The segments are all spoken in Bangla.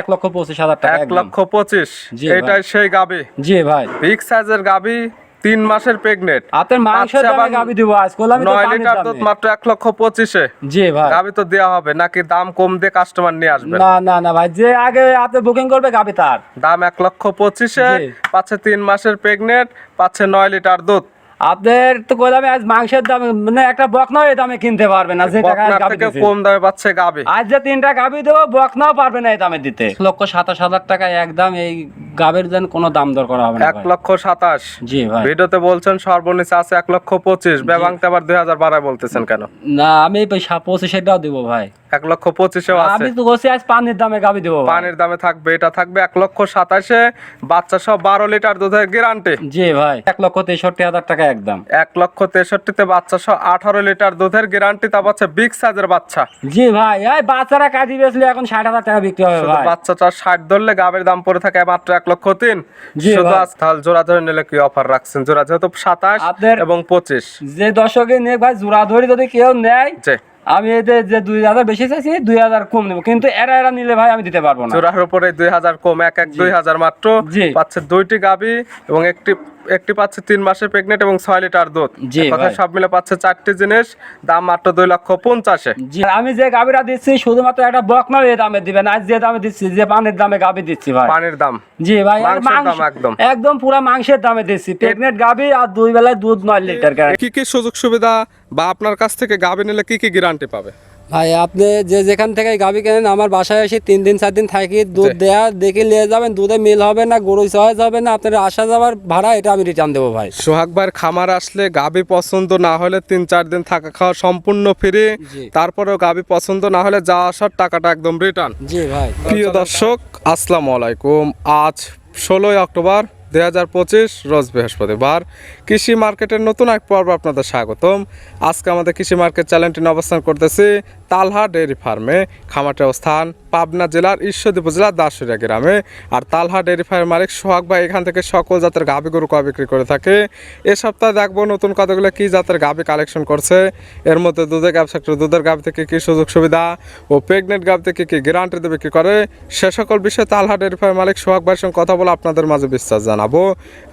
এক লক্ষ পঁচিশ হাজার টাকা এক লক্ষ পঁচিশ। এটাই সেই গাবি। জি ভাই। বিগ সাইজের গাবি তিন মাসের প্রেগনেন্ট মাংসের বাচ্চা দামে গাবি দিব আজ করলাম নয় লিটার দুধ মাত্র এক লক্ষ পঁচিশে। জি ভাই। গাবি তো দেওয়া হবে নাকি দাম কম দিয়ে কাস্টমার নিয়ে আসবে? না না না ভাই যে আগে আপনি বুকিং করবে গাবি তার। দাম এক লক্ষ পঁচিশে জি। পাচ্ছে তিন মাসের প্রেগনেন্ট পাচ্ছে নয় লিটার দুধ। আপনার তো কইলাম আজ মাংসের দামে মানে একটা বকনাও এই দামে কিনতে পারবে না যে টাকা গাবি দিছি। কম দামে পাচ্ছে গাবি। আজ যে তিনটা গাবি দেবো বকনাও পারবে না এই দামে দিতে। এক লক্ষ সাতাশ হাজার টাকা একদম এই গাবের যেন কোনো দাম দর করা হবে না এক লক্ষ সাতাশ। জি ভাই। ভিডিওতে বলছেন সর্বনিচ্চ আছে এক লক্ষ পঁচিশ বেবাংতে আবার দুই হাজার বাড়ায় বলতেছেন কেন? না আমি এই পঁচিশেরটাও দিব ভাই। এক লক্ষ পঁচিশেও আছে। আমি তো বলছি আজ পানির দামে গাবি দেবো পানির দামে থাকবে এটা থাকবে এক লক্ষ সাতাশে। বাচ্চা সব বারো লিটার দুধের গ্যারান্টি জি ভাই এক লক্ষ তেষট্টি হাজার টাকা একদম। এক লক্ষ তেষট্টিতে বাচ্চা সহ আঠারো লিটার দুধের গ্যারান্টি তা পাচ্ছে বিগ সাইজের বাচ্চা। জি ভাই এই বাচ্চারা কাজী বেচলে এখন ষাট হাজার টাকা বিক্রি হবে ভাই। বাচ্চাটা ষাট ধরলে গাবের দাম পড়ে থাকে মাত্র এক লক্ষ তিন। শুধু জোড়া ধরে নিলে কি অফার রাখছেন? জোড়া যেহেতু সাতাশ এবং পঁচিশ। যে দর্শকে নিয়ে ভাই জোড়া ধরি যদি কেউ নেয় আমি এতে যে দুই হাজার বেশি চাইছি দুই হাজার কম নেব। কিন্তু এরা এরা নিলে ভাই আমি দিতে পারব না। জোড়ার উপরে দুই হাজার কম এক এক দুই হাজার মাত্র। পাচ্ছে দুইটি গাবি এবং একটি একটি পাচ্ছে তিন মাসের প্রেগনেন্ট এবং ছয় লিটার দুধ। জি এক সব মিলে পাচ্ছে চারটি জিনিস দাম মাত্র দুই লক্ষ পঞ্চাশে। জি। আমি যে গাবিটা দিচ্ছি শুধুমাত্র একটা বকনা এই দামে দিবেন। আজ যে দামে দিচ্ছি যে পানির দামে গাবি দিচ্ছি ভাই। পানির দাম। জি ভাই মাংস- একদম। একদম পুরো মাংসের দামে দিচ্ছি। প্রেগনেন্ট গাবি আর দুই বেলায় দুধ নয় লিটার কি কি সুযোগ সুবিধা বা আপনার কাছ থেকে গাবি নিলে কি কি গ্যারান্টি পাবে? ভাই আপনি যে যেখান থেকে গাবি কেনেন আমার বাসায় এসে তিন দিন চার দিন থাকি দুধ দেয়া দেখে নিয়ে যাবেন দুধে মিল হবে না গরু সহজ হবে না আপনার আসা যাওয়ার ভাড়া এটা আমি রিটার্ন দেবো ভাই। সোহাগ ভাইয়ের খামার আসলে গাবি পছন্দ না হলে তিন চার দিন থাকা খাওয়া সম্পূর্ণ ফ্রি তারপরেও গাবি পছন্দ না হলে যাওয়া আসার টাকাটা একদম রিটার্ন জি ভাই। প্রিয় দর্শক আসসালামু আলাইকুম। আজ ষোলোই অক্টোবর দুই হাজার পঁচিশ রোজ বৃহস্পতিবার। কৃষি মার্কেটের নতুন এক পর্ব আপনাদের স্বাগতম। আজকে আমাদের কৃষি মার্কেট চ্যানেলটি অবস্থান করতেছি তালহা ডেয়ারি ফার্মে। খামারটির অবস্থান পাবনা জেলার ঈশ্বরদী জেলার দাসুরিয়া গ্রামে। আর তালহা ডেয়ারি ফার্মের মালিক সোহাগ ভাই এখান থেকে সকল জাতের গাভী গরু কয় বিক্রি করে থাকে। এ সপ্তাহে দেখব নতুন কতগুলো কী জাতের গাভী কালেকশন করছে। এর মধ্যে দুধের গাভ সেক্টর দুধের গাভ থেকে কী সুযোগ সুবিধা ও প্রেগনেন্ট গাভ থেকে কি গ্যারান্টিতে বিক্রি করে, সে সকল বিষয়ে তালহা ডেয়ারি ফার্মের মালিক সোহাগ ভাইয়ের সঙ্গে কথা বলে আপনাদের মাঝে বিশ্বাস জানাব।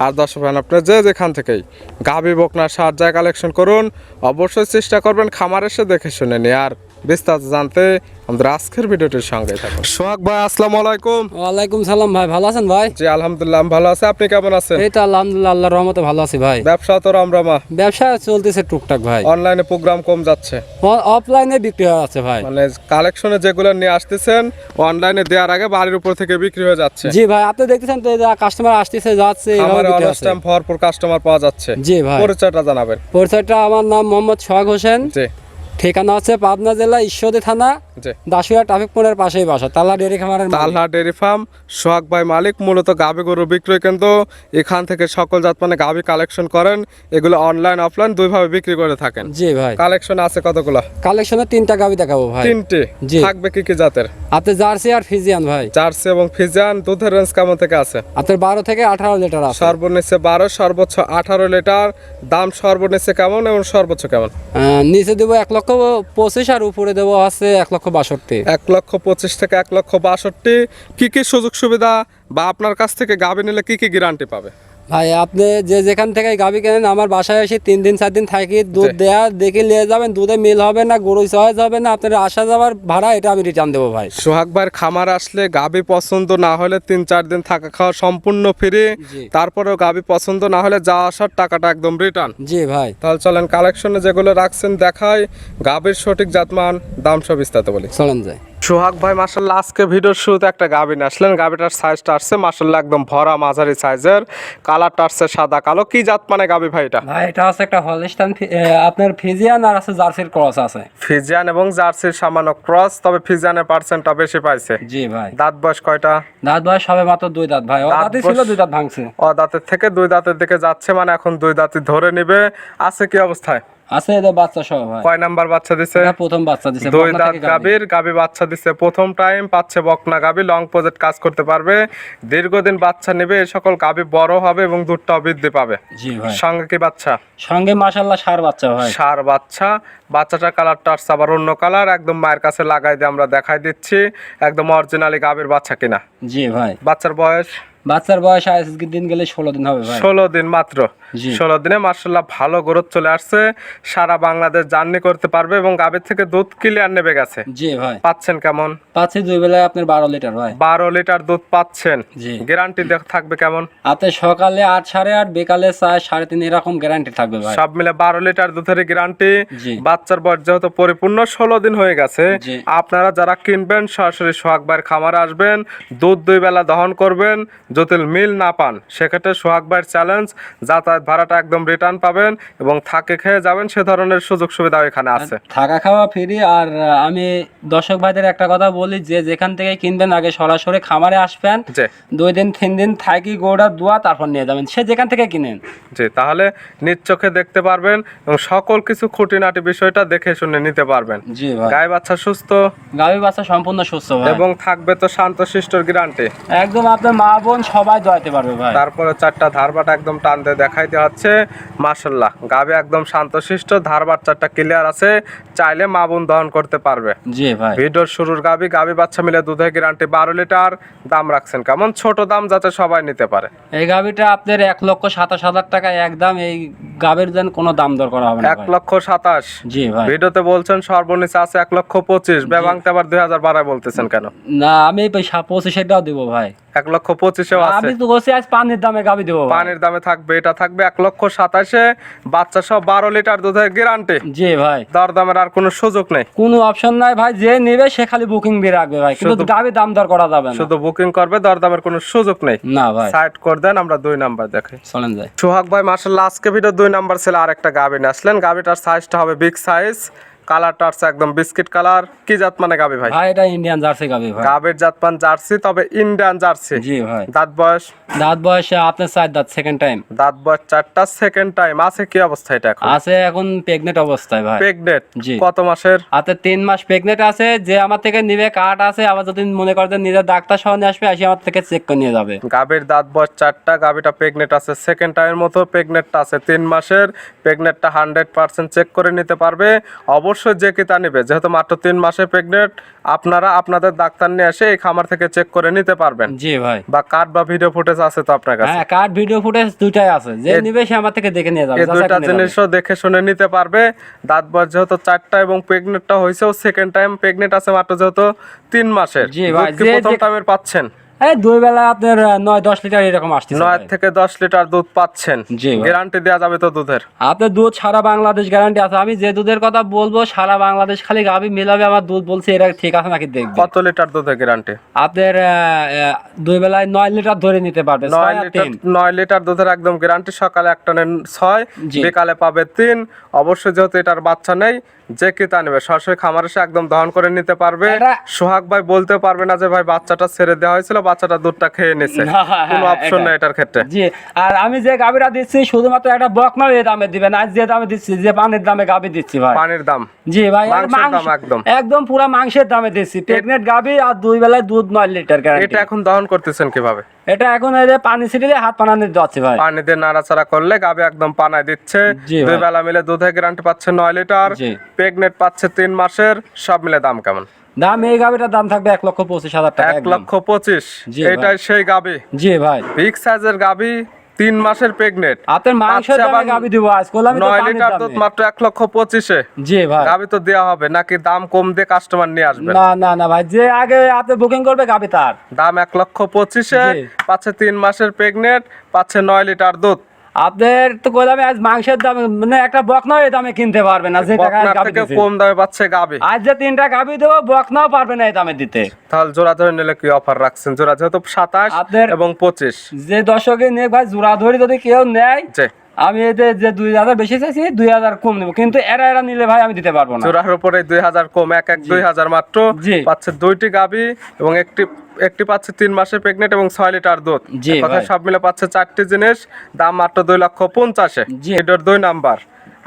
আর দর্শক ভাই আপনার যে যেখান থেকেই গাভী বকনার সার যায় কালেকশন করুন। অবশ্যই চেষ্টা করবেন খামার এসে দেখে শুনে নেয়ার। বিস্তারিত জানতে আমাদের আজকের ভিডিওটির সঙ্গে থাকুন। সোহাগ ভাই আসসালামু আলাইকুম। ওয়ালাইকুম সালাম ভাই ভালো আছেন ভাই? জি আলহামদুলিল্লাহ আমি ভালো আছি। আপনি কেমন আছেন? এই তো আলহামদুলিল্লাহ আল্লাহর রহমতে ভালো আছি ভাই। ব্যবসা তো রামরামা ব্যবসা চলতেছে টুকটাক ভাই। অনলাইনে প্রোগ্রাম কম যাচ্ছে। অফলাইনে বিক্রি হয়ে আছে ভাই। মানে কালেকশনে যেগুলো নিয়ে আসতেছেন অনলাইনে দেওয়ার আগে বাড়ির উপর থেকে বিক্রি হয়ে যাচ্ছে। জি ভাই আপনি দেখতেছেন তো কাস্টমার আসতেছে যাচ্ছে আমার ভরপুর কাস্টমার পাওয়া যাচ্ছে। জি ভাই। পরিচয়টা জানাবেন। পরিচয়টা আমার নাম মোহাম্মদ সোহাগ হোসেন। জি। ঠিকানা হচ্ছে পাবনা জেলা ঈশ্বরদী থানা দাসুয়া ট্রাফিক মোড়ের পাশেই বাসা তালা ডেয়ারি খামারের। তালহা ডেয়ারি ফার্ম সোহাগ ভাই মালিক মূলত গাভী গরু বিক্রয় কেন্দ্র। এখান থেকে সকল জাত মানে গাভী কালেকশন করেন এগুলো অনলাইন অফলাইন দুইভাবে বিক্রি করে থাকেন। জি ভাই। কালেকশন আছে কতগুলো? কালেকশনে তিনটা গাবি দেখাবো ভাই। তিনটে। জি। থাকবে কি কি জাতের? আপনি জার্সি আর ফিজিয়ান ভাই। জার্সি এবং ফিজিয়ান দুধের রেঞ্জ কেমন থেকে আছে? আপনার বারো থেকে আঠারো লিটার আছে। সর্বনিচে বারো সর্বোচ্চ আঠারো লিটার। দাম সর্বনিচে কেমন এবং সর্বোচ্চ কেমন? নিচে দেবো এক লক্ষ পঁচিশ আর উপরে দেওয়া আছে, এক লক্ষ বাষট্টি। এক লক্ষ পঁচিশ থেকে এক লক্ষ বাষট্টি। কি কি সুযোগ সুবিধা বা আপনার কাছ থেকে গাভে নিলে কি কি গ্যারান্টি পাবে? ভাই আপনি যে যেখান থেকে গাবি কেনেন আমার বাসায় এসে তিন দিন চার দিন থাকি দুধ দেয়া দেখে নিয়ে যাবেন দুধে মিল হবে না গরু সহজ হবে না আপনার আসা যাওয়ার ভাড়া এটা আমি রিটার্ন দেবো ভাই। সোহাগ ভাইয়ের খামার আসলে গাভী পছন্দ না হলে তিন চার দিন থাকা খাওয়া সম্পূর্ণ ফ্রি। তারপরেও গাভী পছন্দ না হলে যাওয়া আসার টাকাটা একদম রিটার্ন জি ভাই। তাহলে চলেন কালেকশনে যেগুলো রাখছেন দেখায় গাভীর সঠিক জাতমান দাম সব বিস্তারিত বলি। চলেন যাই। সোহাগ ভাই মাসাল্লাহ আজকে ভিডিওর শুরুতে একটা গাভী নিয়ে আসলেন। গাভীটার সাইজটা আসছে মাসাল্লাহ একদম ভরা মাঝারি সাইজের কালারটা আসছে সাদা কালো। কি জাত মানে গাভী ভাই এটা? ভাই এটা হচ্ছে একটা হলস্টান আপনার ফিজিয়ান আর আছে জার্সির ক্রস আছে। ফিজিয়ান এবং জার্সির সামান্য ক্রস তবে ফিজিয়ানের পার্সেন্টটা বেশি পাইছে। জি ভাই। দাঁত বয়স কয়টা? দাঁত বয়স সবে মাত্র দুই দাঁত ভাই। ও দাঁতই ছিল দুই দাঁত ভাঙছে। ও দাঁতের থেকে দুই দাঁতের দিকে যাচ্ছে মানে এখন দুই দাঁতই ধরে নিবে। আছে কি অবস্থায়? আছে বাচ্চা সহ ভাই। কয় নাম্বার বাচ্চা দিছে? এটা প্রথম বাচ্চা দিছে দুই দাঁত। গাভীর গাভী বাচ্চা দিচ্ছে প্রথম টাইম পাচ্ছে বকনা গাভী লং প্রজেক্ট কাজ করতে পারবে। দীর্ঘদিন বাচ্চা নেবে এই সকল গাভী বড় হবে এবং দুধটাও বৃদ্ধি পাবে। জি ভাই। সঙ্গে কি বাচ্চা? সঙ্গে মাশাল্লাহ সার বাচ্চা ভাই। সার বাচ্চা। বাচ্চাটা কালারটা আসছে আবার অন্য কালার একদম মায়ের কাছে লাগাই দিয়ে আমরা দেখাই দিচ্ছি। একদম অরিজিনালি গাভীর বাচ্চা কিনা। জি ভাই। বাচ্চার বয়স? বাচ্চার বয়স আজকের দিন গেলে ষোলো দিন হবে ষোলো দিন মাত্র। ষোলো দিনে মার্শাল্লাহ ভালো গ্রোথ চলে আসছে। সারা বাংলাদেশ জার্নি করতে পারবে এবং গাভীর থেকে দুধ ক্লিয়ার নেবে গেছে। জি ভাই। পাচ্ছেন কেমন? পাচ্ছি দুই বেলায় আপনার বারো লিটার ভাই। বারো লিটার দুধ পাচ্ছেন। জি। গ্যারান্টি থাকবে কেমন? আপনি সকালে আট সাড়ে আট বিকালে চার সাড়ে তিন এরকম গ্যারান্টি থাকবে ভাই। সব মিলে বারো লিটার দুধের গ্যারান্টি বাচ্চার বয়স যেহেতু পরিপূর্ণ ষোলো দিন হয়ে গেছে। আপনারা যারা কিনবেন সরাসরি সোহাগ খামারে আসবেন। দুধ দুই বেলা দহন করবেন। যদি মিল না পান সেক্ষেত্রে সোহাগ ভাইয়ের চ্যালেঞ্জ যাতায়াত ভাড়াটা একদম রিটার্ন পাবেন এবং থাকে খেয়ে যাবেন সে ধরনের সুযোগ সুবিধা এখানে আছে। থাকা খাওয়া ফ্রি আর আমি দর্শক ভাইদের একটা কথা বলি যে যেখান থেকে কিনবেন আগে সরাসরি খামারে আসবেন জি। দুই দিন তিন দিন থাকি গোড়া দোয়া তারপর নিয়ে যাবেন। সে যেখান থেকে কিনেন। জি তাহলে নিজ চোখে দেখতে পারবেন এবং সকল কিছু খুঁটিনাটি বিষয়টা দেখে শুনে নিতে পারবেন। জি ভাই। গায়ে বাচ্চা সুস্থ? গাভী বাচ্চা সম্পূর্ণ সুস্থ এবং থাকবে তো শান্ত শিষ্টর গ্যারান্টি। একদম আপনার মা বোন সবাই পারবে ভাই। তারপরে চারটা ধারবাটা একদম টান দিয়ে দেখাইতে হচ্ছে। মাসাল্লাহ গাবে একদম শান্তশিষ্ট ধারবার চারটা ক্লিয়ার আছে। চাইলে মা বোন দহন করতে পারবে। জি ভাই। ভিডিওর শুরুর গাবি গাবি বাচ্চা মিলে দুধের গ্যারান্টি বারো লিটার দাম রাখছেন। কেমন ছোট দাম যাতে সবাই নিতে পারে। এই গাভীটা আপনার এক লক্ষ সাতাশ হাজার টাকা একদম এই গাভীর যেন কোনো দাম দর করা হবে না এক লক্ষ সাতাশ। জি ভাই। ভিডিওতে বলছেন সর্বনিচে আছে এক লক্ষ পঁচিশ। বেবাংতে আবার দুই হাজার বাড়ায় বলতেছেন কেন? না আমি পঁচিশেরটাও দিব ভাই। এক লক্ষ পঁচিশেও আছে। আমি তো বলছি আজ পানির দামে গাভী দেবো পানির দামে থাকবে এটা থাকবে এক লক্ষ সাতাশে। বাচ্চা সহ বারো লিটার দুধের গ্যারান্টি জি ভাই। দরদামের আর কোনো সুযোগ নেই। কোনো অপশন নাই ভাই যে নেবে সে খালি বুকিং দিয়ে রাখবে ভাই। কিন্তু শুধু- গাভী দাম দর করা যাবে না। শুধু বুকিং করবে দরদামের কোনো সুযোগ নেই। না ভাই। সাইড করে দেন আমরা দুই নাম্বার দেখাই। চলেন যাই। সোহাগ ভাই মার্শাল্লাহ আজকে ভিডিও দুই নাম্বার ছিল আর একটা গাবি নিয়ে আসলেন। গাবিটার সাইজটা হবে বিগ সাইজ কালারটা আছে একদম বিস্কিট কালার কি জাত মানে গাবি ভাই? ভাই এটা ইন্ডিয়ান জার্সি ভাই। গাবির জাত মান জার্সি তবে ইন্ডিয়ান জার্সি জি ভাই। দাঁত বয়স? দাঁত বয়সে আপনার চার দাঁত সেকেন্ড টাইম দাঁত বয়স চারটা সেকেন্ড টাইম আছে কি অবস্থা এটা এখন? আছে এখন প্রেগনেন্ট অবস্থায় ভাই। প্রেগনেট জি। কত মাসের? হাতে তিন মাস প্রেগনেন্ট আছে যে আমার থেকে নিবে আছে আবার যদি মনে নিজের ডাক্তার সহ নিয়ে আসবে আসি আমার থেকে চেক করে নিয়ে যাবে। গাবির দাঁত বয়স চারটা গাবিটা প্রেগনেট আছে। সেকেন্ড টাইমের মতো প্রেগনেটটা আছে তিন মাসের। প্রেগনেটটা হান্ড্রেড পার্সেন্ট চেক করে নিতে পারবে। অবশ্যই যে কি তা নেবে। যেহেতু মাত্র তিন মাসে প্রেগনেট আপনারা আপনাদের ডাক্তার নিয়ে এসে এই খামার থেকে চেক করে নিতে পারবেন। জি ভাই। বা কার্ড বা ভিডিও ফুটেজ আছে তো আপনার কাছে? হ্যাঁ কার্ড ভিডিও ফুটেজ দুইটাই আছে। যে নিবে সে আমার থেকে দেখে নিয়ে যাবে এই করে জিনিসও দেখে শুনে নিতে পারবে। দাঁত বয়স যেহেতু চারটা এবং প্রেগনেটটা হয়েছেও সেকেন্ড টাইম প্রেগনেন্ট আছে মাত্র যেহেতু তিন মাসের। জি ভাই, যে- প্রথম টাইমের পাচ্ছেন। এই দুই বেলা আপনার নয় দশ লিটার এরকম আসছে নয় থেকে দশ লিটার দুধ পাচ্ছেন। জি গ্যারান্টি দেওয়া যাবে তো দুধের? আপনার দুধ সারা বাংলাদেশ গ্যারান্টি আছে। আমি যে দুধের কথা বলব সারা বাংলাদেশ খালি গাভি মিলাবে আমার দুধ বলছে এটা ঠিক আছে নাকি দেখবে? কত লিটার দুধের গ্যারান্টি আপনার দুই বেলায় নয় লিটার ধরে নিতে পারবে নয় লিটার নয় লিটার দুধের একদম গ্যারান্টি সকালে একটা নেন ছয়। বিকালে পাবে তিন। অবশ্যই যেহেতু এটার বাচ্চা নেই যে কি তা নেবে? সরাসরি খামার এসে একদম দহন করে নিতে পারবে। সোহাগ ভাই বলতে পারবে না যে ভাই বাচ্চাটা ছেড়ে দেওয়া হয়েছিল বাচ্চাটা দুধটা খেয়ে নিছে। হ্যাঁ, কোনো অপশন এটা- নেই এটার ক্ষেত্রে। জি আর আমি যে গাভিটা দিচ্ছি শুধুমাত্র একটা বকনা এই দামে দিবেন আর যে দামে দিচ্ছি যে পানির দামে গাভি দিচ্ছি ভাই। পানির দাম। জি ভাই মাংসের মাংস- দাম একদম। একদম পুরো মাংসের দামে দিচ্ছি। প্রেগনেন্ট গাভি আর দুই বেলায় দুধ নয় লিটার গ্যারান্টি এটা এখন দহন করতেছেন কীভাবে? এটা এখন এই যে পানি ছিটিয়ে হাত পানানি যাচ্ছে ভাই। পানি দিয়ে নাড়াচাড়া করলে গাবে একদম পানায় দিচ্ছে। দুই বেলা মিলে দুধের গ্যারান্টি পাচ্ছে নয় লিটার। জি। প্রেগনেট পাচ্ছে তিন মাসের সব মিলে দাম কেমন? দাম এই গাভিটার দাম থাকবে এক লক্ষ পঁচিশ হাজার টাকা এক লক্ষ পঁচিশ। এটাই সেই গাবি। জি ভাই। বিগ সাইজের গাবি তিন মাসের প্রেগনেট আপনার মাংসের দামে গাভি দিব আজকাল আমি তো নয় লিটার দুধ মাত্র এক লক্ষ পঁচিশে। জি ভাই। গাবি তো দেওয়া হবে নাকি দাম কম দিয়ে কাস্টমার নিয়ে আসবেন? না না না ভাই যে আগে আপনি বুকিং করবে গাভি তার। দাম এক লক্ষ পঁচিশে জি। পাচ্ছে তিন মাসের প্রেগনেট পাচ্ছে নয় লিটার দুধ। আপনার তো কইলাম আজ মাংসের দাম মানে একটা বকনা এই দামে কিনতে পারবে না যে টাকা গাভি কম দামে পাচ্ছে গাবি। আজ যে তিনটা গাবি দেবো বকনাও পারবে না এই দামে দিতে। তাহলে জোড়া ধরে নিলে কি অফার রাখছেন? জোড়া যেহেতু সাতাশ আপনার- এবং পঁচিশ। যে দশকে নিয়ে ভাই জোড়া ধরে যদি কেউ নেয় আমি এতে যে দুই হাজার বেশি চাইছি দুই হাজার কম নেব। কিন্তু এরা এরা নিলে ভাই আমি দিতে পারব না। জোড়ার উপরে দুই হাজার কম এক এক দুই হাজার মাত্র। পাচ্ছে দুইটি গাবি এবং একটি একটি পাচ্ছে তিন মাসের প্রেগনেন্ট এবং ছয় লিটার দুধ। জি কথা সব মিলে পাচ্ছে চারটি জিনিস দাম মাত্র দুই লক্ষ পঞ্চাশে। জি। এটার দুই নাম্বার।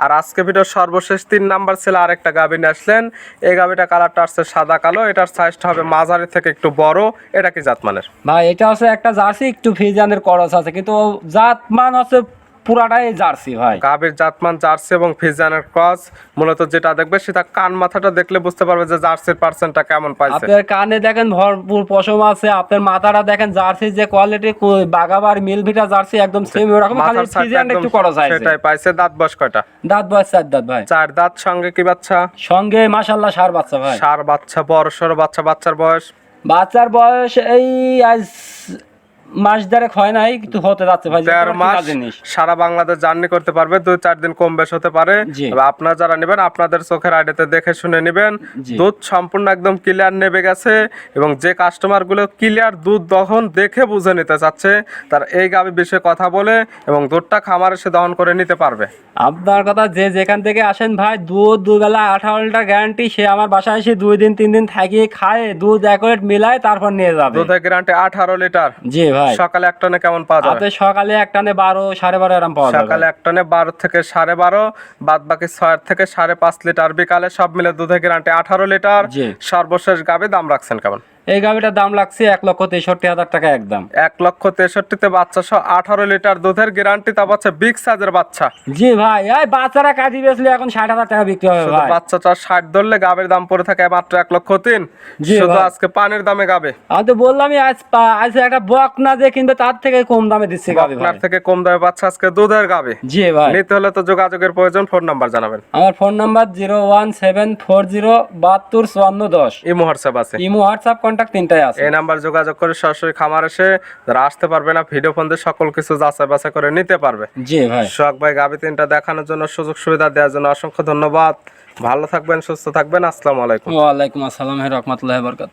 আর আজকে ভিডিওর সর্বশেষ তিন নাম্বার ছিল আরেকটা গাভী নিয়ে আসলেন। এই গাভীটা কালারটা আসছে সাদা কালো এটার সাইজটা হবে মাঝারি থেকে একটু বড়। এটা কি জাতমানের? ভাই এটা হচ্ছে একটা জার্সি একটু ফিজিয়ানের করস আছে। কিন্তু জাত মান হচ্ছে পুরাটাই জার্সি ভাই। গাভীর জাতমান জার্সি এবং ফিজানের ক্রস মূলত যেটা দেখবে সেটা কান মাথাটা দেখলে বুঝতে পারবে যে জার্সির পার্সেন্টটা কেমন পাইছে। আপনার কানে দেখেন ভরপুর পশম আছে আপনার মাথাটা দেখেন জার্সির যে কোয়ালিটি বাগাবার মিলভিটা জার্সি একদম সেম ওরকম খালি ফিজিয়ানটা একটু করস আছে সেটাই পাইছে দাঁত বয়স কয়টা? দাঁত বয়স চার দাঁত ভাই। চার দাঁত সঙ্গে কি বাচ্চা? সঙ্গে মাশাল্লাহ সার বাচ্চা ভাই। সার বাচ্চা বড় সড়ো বাচ্চা বাচ্চার বয়স? বাচ্চার বয়স এই আজ মাস দেড়েক হয় নাই কিন্তু হতে যাচ্ছে ভাই যেটা মাস জিনিস সারা বাংলাদেশ জার্নি করতে পারবে দুই চার দিন কম বেশ হতে পারে। আপনারা যারা নেবেন আপনাদের চোখের আইডিতে দেখে শুনে নেবেন। দুধ সম্পূর্ণ একদম ক্লিয়ার নেবে গেছে এবং যে কাস্টমারগুলো ক্লিয়ার দুধ দহন দেখে বুঝে নিতে চাচ্ছে তার এই গাভি বিষয়ে কথা বলে এবং দুধটা খামারে সে দহন করে নিতে পারবে। আপনার কথা যে যেখান থেকে আসেন ভাই দুধ দুবেলা আঠারো লিটার গ্যারান্টি সে আমার বাসায় এসে দুই দিন তিন দিন থাকিয়ে খায় দুধ এক মিলায় তারপর নিয়ে যাবে। দুধের গ্যারান্টি আঠারো লিটার। জি ভাই। সকালে এক টনে কেমন পাওয়া যাবে? সকালে এক টনে বারো সাড়ে বারো এরকম পাওয়া যাবে। সকালে এক টনে বারো থেকে সাড়ে বারো বাদ বাকি ছয় থেকে সাড়ে পাঁচ লিটার। বিকালে সব মিলে দুধের গ্যারান্টি আঠারো লিটার। সর্বশেষ গাবে দাম রাখছেন কেমন? এই গাভিটার দাম লাগছে এক লক্ষ তেষট্টি হাজার টাকা একদম। এক লক্ষ তেষট্টিতে বাচ্চা সহ আঠারো লিটার দুধের গ্যারান্টি তা পাচ্ছে বিগ সাইজের বাচ্চা। জি ভাই এই বাচ্চারা কাজী বেচলে এখন ষাট হাজার টাকা বিক্রি হবে ভাই। বাচ্চাটা ষাট ধরলে গাবের দাম পড়ে থাকে মাত্র এক লক্ষ তিন। জি শুধু আজকে পানির দামে গাবে। আমি তো বললামই আজ আজ একটা বক না যে কিনবে তার থেকে কম দামে দিচ্ছে গাভি ভাই। আপনার থেকে কম দামে বাচ্চা আজকে দুধের গাবে। জি ভাই। নিতে হলে তো যোগাযোগের প্রয়োজন ফোন নাম্বার জানাবেন। আমার phone number zero one seven four zero বাহাত্তর চুয়ান্ন দশ। এই হোয়াটসঅ্যাপ আছে। ইমো হোয়াটসঅ্যাপ কন্ট্যাক্ট তিনটাই আছে। এই নাম্বার যোগাযোগ করে সরাসরি খামার এসে যারা আসতে পারবে না ভিডিও ফোন দিয়ে সকল কিছু যাচাই বাছাই করে নিতে পারবে। জি ভাই। সোহাগ ভাই গাবি তিনটা দেখানোর জন্য সুযোগ সুবিধা দেওয়ার জন্য অসংখ্য ধন্যবাদ। ভালো থাকবেন সুস্থ থাকবেন। আসসালামু আলাইকুম। ওয়ালাইকুম আসসালাম রহমতুল্লাহ বরকাত